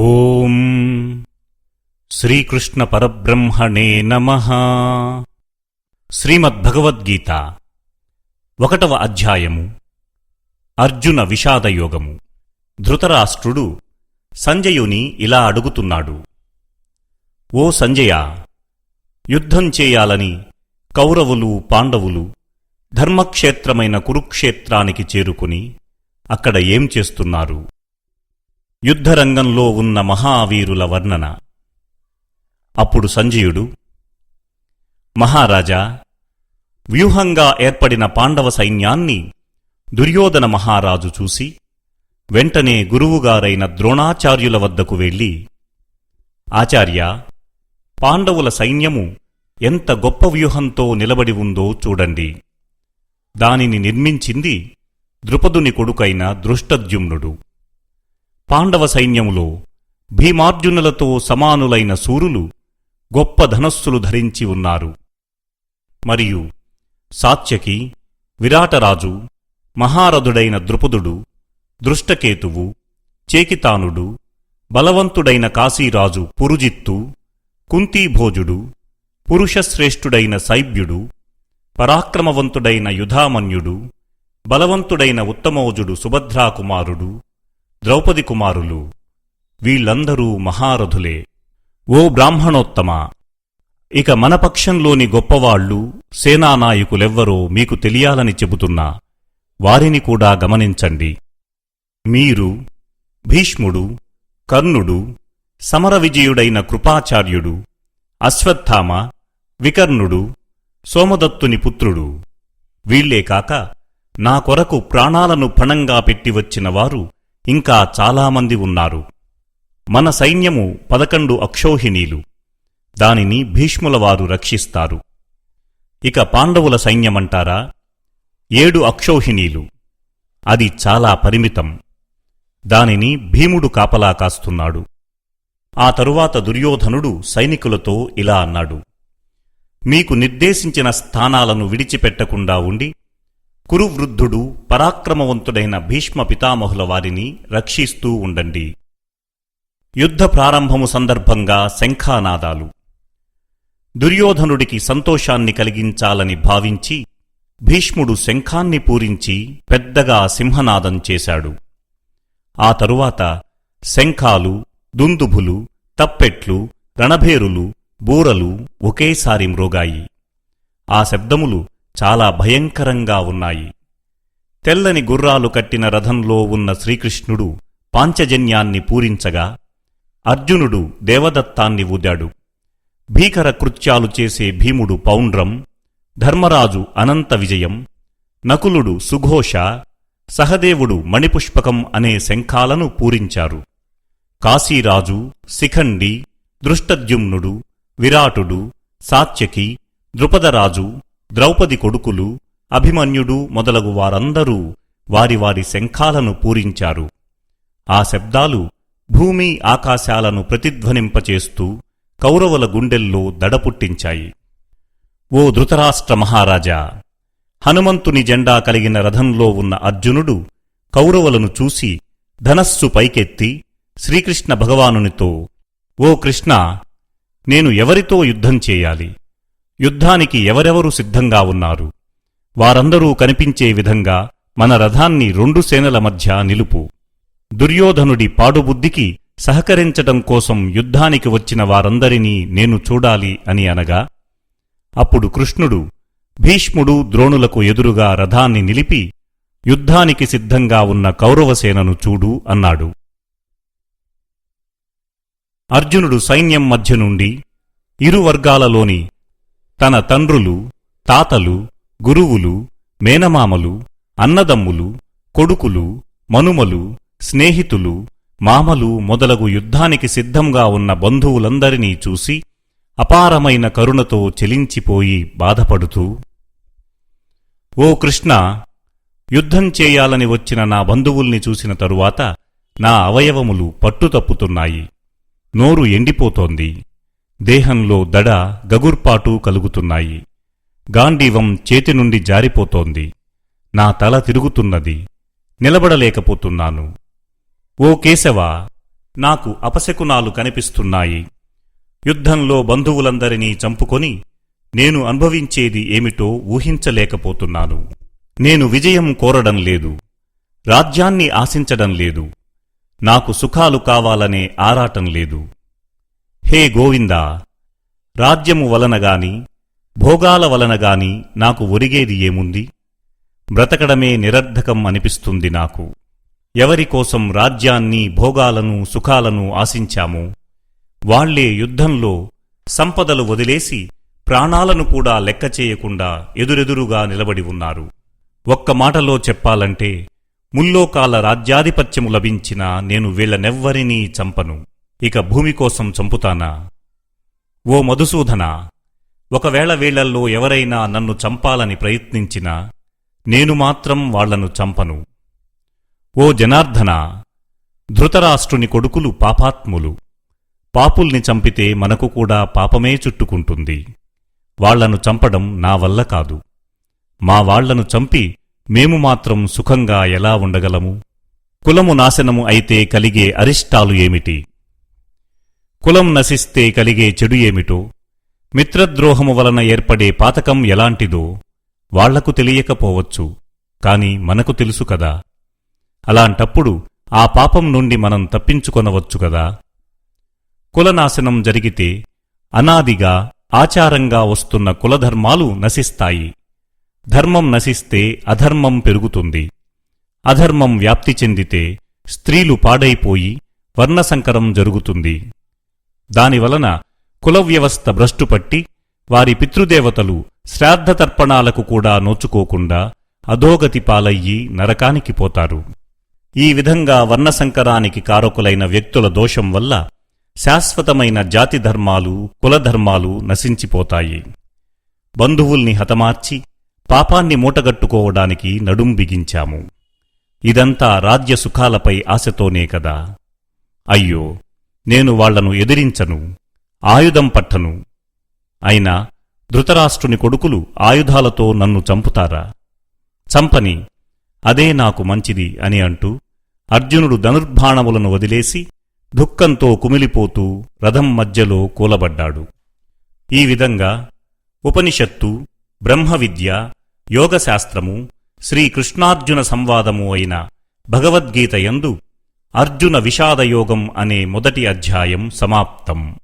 ఓం శ్రీకృష్ణ పరబ్రహ్మణే నమ. శ్రీమద్భగవద్గీత ఒకటవ అధ్యాయము. అర్జున విషాదయోగము. ధృతరాష్ట్రుడు సంజయుని ఇలా అడుగుతున్నాడు. ఓ సంజయ యుద్ధం చేయాలని కౌరవులు పాండవులు ధర్మక్షేత్రమైన కురుక్షేత్రానికి చేరుకుని అక్కడ ఏం చేస్తున్నారు? యుద్ధరంగంలో ఉన్న మహావీరుల వర్ణన. అప్పుడు సంజయుడు మహారాజా వ్యూహంగా ఏర్పడిన పాండవ సైన్యాన్ని దుర్యోధన మహారాజు చూసి వెంటనే గురువుగారైన ద్రోణాచార్యుల వద్దకు వెళ్ళి ఆచార్య పాండవుల సైన్యము ఎంత గొప్ప వ్యూహంతో నిలబడి ఉందో చూడండి. దానిని నిర్మించింది ద్రుపదుని కొడుకైన దృష్టద్యుమ్నుడు. పాండవ సైన్యములో భీమార్జునులతో సమానులైన సూరులు గొప్ప ధనస్సులు ధరించి ఉన్నారు. మరియు సాత్యకి విరాటరాజు మహారథుడైన ద్రుపదుడు దృష్టకేతువు చేకితానుడు బలవంతుడైన కాశీరాజు పురుజిత్తు కుంతీభోజుడు పురుషశ్రేష్ఠుడైన సైబ్యుడు పరాక్రమవంతుడైన యుధామన్యుడు బలవంతుడైన ఉత్తమోజుడు సుభద్రాకుమారుడు ద్రౌపది కుమారులు. వీళ్ళందరూ మహారథులే. ఓ బ్రాహ్మణోత్తమ ఇక మన పక్షంలోని గొప్పవాళ్ళు సేనానాయకులెవ్వరో మీకు తెలియాలని చెబుతున్నా. వారిని కూడా గమనించండి. మీరు భీష్ముడు కర్ణుడు సమర విజయుడైన కృపాచార్యుడు అశ్వత్థామ వికర్ణుడు సోమదత్తుని పుత్రుడు. వీళ్ళే కాక నా కొరకు ప్రాణాలను పణంగా పెట్టి వారు ఇంకా చాలామంది ఉన్నారు. మన సైన్యము పదకొండు అక్షోహిణీలు. దానిని భీష్ములవారు రక్షిస్తారు. ఇక పాండవుల సైన్యమంటారా? ఏడు అక్షోహిణీలు. అది చాలా పరిమితం. దానిని భీముడు కాపలా కాస్తున్నాడు. ఆ తరువాత దుర్యోధనుడు సైనికులతో ఇలా అన్నాడు. మీకు నిర్దేశించిన స్థానాలను విడిచిపెట్టకుండా ఉండి కురువృద్ధుడు పరాక్రమవంతుడైన భీష్మ పితామహుల వారిని రక్షిస్తూ ఉండండి. యుద్ధ ప్రారంభము సందర్భంగా శంఖానాదాలు. దుర్యోధనుడికి సంతోషాన్ని కలిగించాలని భావించి భీష్ముడు శంఖాన్ని పూరించి పెద్దగా సింహనాదం చేశాడు. ఆ తరువాత శంఖాలు దుందుభులు తప్పెట్లు రణభేరులు బూరలు ఒకేసారి మ్రోగాయి. ఆ శబ్దములు చాలా భయంకరంగా ఉన్నాయి. తెల్లని గుర్రాలు కట్టిన రథంలో ఉన్న శ్రీకృష్ణుడు పాంచజన్యాన్ని పూరించగా అర్జునుడు దేవదత్తాన్ని ఊదాడు. భీకర కృత్యాలు చేసే భీముడు పౌండ్రం ధర్మరాజు అనంత విజయం నకులుడు సుఘోష సహదేవుడు మణిపుష్పకం అనే శంఖాలను పూరించారు. కాశీరాజు శిఖండి దృష్టద్యుమ్నుడు విరాటుడు సాత్యకి ద్రుపదరాజు ద్రౌపది కొడుకులు అభిమన్యుడు మొదలగు వారందరూ వారి వారి శంఖాలను పూరించారు. ఆ శబ్దాలు భూమి ఆకాశాలను ప్రతిధ్వనింపచేస్తూ కౌరవుల గుండెల్లో దడపుట్టించాయి. ఓ ధృతరాష్ట్ర మహారాజా హనుమంతుని జెండా కలిగిన రథంలో ఉన్న అర్జునుడు కౌరవులను చూసి ధనస్సు పైకెత్తి శ్రీకృష్ణ భగవానునితో ఓ కృష్ణ నేను ఎవరితో యుద్ధం చేయాలి? యుద్ధానికి ఎవరెవరు సిద్ధంగా ఉన్నారు? వారందరూ కనిపించే విధంగా మన రథాన్ని రెండు సేనల మధ్య నిలుపు. దుర్యోధనుడి పాడుబుద్ధికి సహకరించటం కోసం యుద్ధానికి వచ్చిన వారందరినీ నేను చూడాలి అని అనగా అప్పుడు కృష్ణుడు భీష్ముడు ద్రోణులకు ఎదురుగా రథాన్ని నిలిపి యుద్ధానికి సిద్ధంగా ఉన్న కౌరవసేనను చూడు అన్నాడు. అర్జునుడు సైన్యం మధ్య నుండి ఇరు వర్గాలలోని తన తండ్రులు తాతలు గురువులు మేనమామలు అన్నదమ్ములు కొడుకులు మనుమలు స్నేహితులు మామలు మొదలగు యుద్ధానికి సిద్ధంగా ఉన్న బంధువులందరినీ చూసి అపారమైన కరుణతో చెలించిపోయి బాధపడుతూ ఓ కృష్ణ యుద్ధం చేయాలని వచ్చిన నా బంధువుల్ని చూసిన తరువాత నా అవయవములు పట్టుతప్పుతున్నాయి. నోరు ఎండిపోతోంది. దేహంలో దడ గగుర్పాటు కలుగుతున్నాయి. గాంధీవం చేతి నుండి జారిపోతోంది. నా తల తిరుగుతున్నది. నిలబడలేకపోతున్నాను. ఓ కేశవ నాకు అపశకునాలు కనిపిస్తున్నాయి. యుద్ధంలో బంధువులందరినీ చంపుకొని నేను అనుభవించేది ఏమిటో ఊహించలేకపోతున్నాను. నేను విజయం కోరడం లేదు. రాజ్యాన్ని ఆశించడం లేదు. నాకు సుఖాలు కావాలనే ఆరాటం లేదు. హే గోవిందా! రాజ్యము వలనగాని భోగాల వలనగాని నాకు ఒరిగేది ఏముంది? బ్రతకడమే నిరర్ధకం అనిపిస్తుంది నాకు. ఎవరికోసం రాజ్యాన్ని భోగాలను సుఖాలను ఆశించామో వాళ్ళే యుద్ధంలో సంపదలు వదిలేసి ప్రాణాలను కూడా లెక్క చేయకుండా ఎదురెదురుగా నిలబడి ఉన్నారు. ఒక్క మాటలో చెప్పాలంటే ముల్లోకాల రాజ్యాధిపత్యము లభించినా నేను వీళ్ళనెవ్వరినీ చంపను. ఇక భూమి కోసం చంపుతానా? ఓ మధుసూదన ఒకవేళ వీళ్ళల్లో ఎవరైనా నన్ను చంపాలని ప్రయత్నించినా నేను మాత్రం వాళ్ళను చంపను. ఓ జనార్దన ధృతరాష్ట్రుని కొడుకులు పాపాత్ములు. పాపుల్ని చంపితే మనకు కూడా పాపమే చుట్టుకుంటుంది. వాళ్ళను చంపడం నా వల్ల కాదు. మా వాళ్ళను చంపి మేము మాత్రం సుఖంగా ఎలా ఉండగలము? కులము నాశనము అయితే కలిగే అరిష్టాలు ఏమిటి? కులం నశిస్తే కలిగే చెడు ఏమిటో? మిత్రద్రోహము వలన ఏర్పడే పాతకం ఎలాంటిదో వాళ్ళకు తెలియకపోవచ్చు కాని మనకు తెలుసు కదా. అలాంటప్పుడు ఆ పాపం నుండి మనం తప్పించుకొనవచ్చు కదా. కులనాశనం జరిగితే అనాదిగా ఆచారంగా వస్తున్న కులధర్మాలు నశిస్తాయి. ధర్మం నశిస్తే అధర్మం పెరుగుతుంది. అధర్మం వ్యాప్తి చెందితే స్త్రీలు పాడైపోయి వర్ణసంకరం జరుగుతుంది. దానివలన కులవ్యవస్థ భ్రష్టుపట్టి వారి పితృదేవతలు శ్రాద్ధతర్పణాలకు కూడా నోచుకోకుండా అధోగతి పాలయ్యి నరకానికి పోతారు. ఈ విధంగా వర్ణసంకరానికి కారకులైన వ్యక్తుల దోషం వల్ల శాశ్వతమైన జాతి ధర్మాలు కులధర్మాలు నశించిపోతాయి. బంధువుల్ని హతమార్చి పాపాన్ని మూటగట్టుకోవడానికి నడుం బిగించాము. ఇదంతా రాజ్య సుఖాలపై ఆశతోనే కదా. అయ్యో! నేను వాళ్ళను ఎదిరించను ఆయుధం పట్టను. అయినా ధృతరాష్ట్రుని కొడుకులు ఆయుధాలతో నన్ను చంపుతారా? చంపని అదే నాకు మంచిది అని అంటూ అర్జునుడు ధనుర్బాణములను వదిలేసి దుఃఖంతో కుమిలిపోతూ రథం మధ్యలో కూలబడ్డాడు. ఈ విధంగా ఉపనిషత్తు బ్రహ్మవిద్య యోగశాస్త్రము శ్రీకృష్ణార్జున సంవాదము అయిన భగవద్గీత యందు అర్జున విషాదయోగం అనే మొదటి అధ్యాయం సమాప్తం.